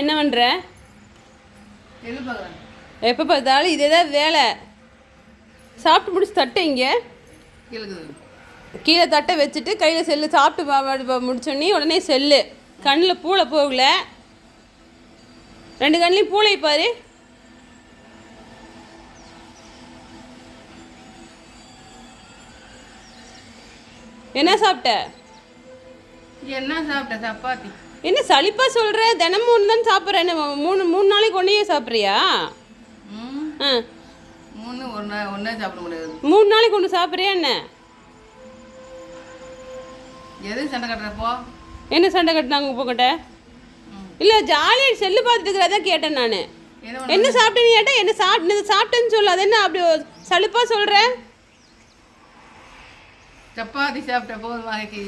என்ன பண்ணுற எப்போ பார்த்தாலும் இதே தான் வேலை. சாப்பிட்டு முடிச்சு தட்டை இங்கே. கீழே தட்டை வச்சுட்டு கையில் செல்லு. சாப்பிட்டு முடிச்சோடனே உடனே செல்லு. கண்ணில் பூளை போகல. ரெண்டு கண்ணிலையும் பூளை பாரு. என்ன சாப்பிட்ட? என்ன சாப்பிட்ட? சப்பாத்தி. என்ன சலிப்பா சொல்கிற தினமும் ஒன்று தான் சாப்பிட்றேன் மூணு மூணு நாளைக்கு ஒன்றையே சாப்பிட்றியா? ஆ. மூணு ஒன்றா ஒன்றே சாப்பிட முடியாது. மூணு நாளைக்கு ஒன்று சாப்பிட்றியா என்ன? எது சண்டை கட்டுறப்போ என்ன சண்டை கட்டினாங்க உப்பக்கிட்ட? இல்லை ஜாலியாக செல்லு பார்த்துட்டு இருக்கிறதா கேட்டேன் நான். என்ன சாப்பிட்டேன்னு கேட்டேன் என்ன சாப்பிட்டு சாப்பிட்டேன்னு சொல்லு. அது என்ன அப்படி சலுப்பாக சொல்கிற சப்பாத்தி சாப்பிட்ட போதுமா கி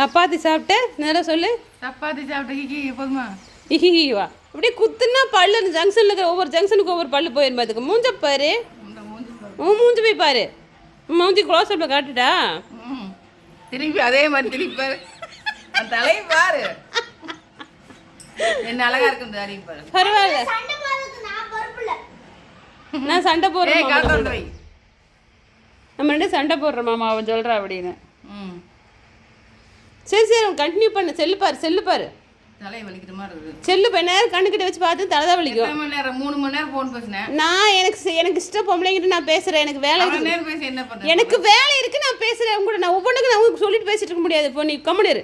சப்பாத்தி சாப்பிட்ட? நேரம் சொல்லு. சப்பாத்தி சாப்பிட்ட. போதுமா? இஹிஹிவா அப்படியே குத்துனா பல்லு ஜங்ஷனில் இருக்கிற ஒவ்வொரு ஜங்ஷனுக்கு ஒவ்வொரு பல்லு போயிரும் அதுக்கு மூஞ்ச பாரு. உன் மூஞ்சி போய் பாரு. மூஞ்சி க்ளோஸ் அப்பில் காட்டுடா. ம். திருப்பி அதே மாதிரி திருப்பி பாரு. அந்த தலையை பாரு. என்ன அழகா இருக்கும் பாரு. பரவாயில்ல. நான் சண்டை போடுறேன் நம்ம ரெண்டு சண்டை போடுறோம் மாமா அவன் சொல்கிறா அப்படின்னு. ம். சரி சரி அவன் கண்டினியூ பண்ணு. செல்லு பாரு செல்லு பாரு. தலையை வலிக்கிற மாதிரி இருக்குது. செல்லு போய் நேரம் கண்ணுக்கிட்ட வச்சு பார்த்து தலை தான் வலிக்கும். மணி நேரம்? மூணு மணி நேரம் ஃபோன் பேசினேன். நான் எனக்கு எனக்கு இஷ்ட பொம்பளைங்கிட்ட நான் பேசுகிறேன் எனக்கு வேலை இருக்கு எனக்கு வேலை இருக்கு நான் பேசுகிறேன் உங்கள்கிட்ட நான் ஒவ்வொன்றுக்கு நான் உங்களுக்கு சொல்லிட்டு பேசிட்டு இருக்க முடியாது. இப்போ நீ கம்முனு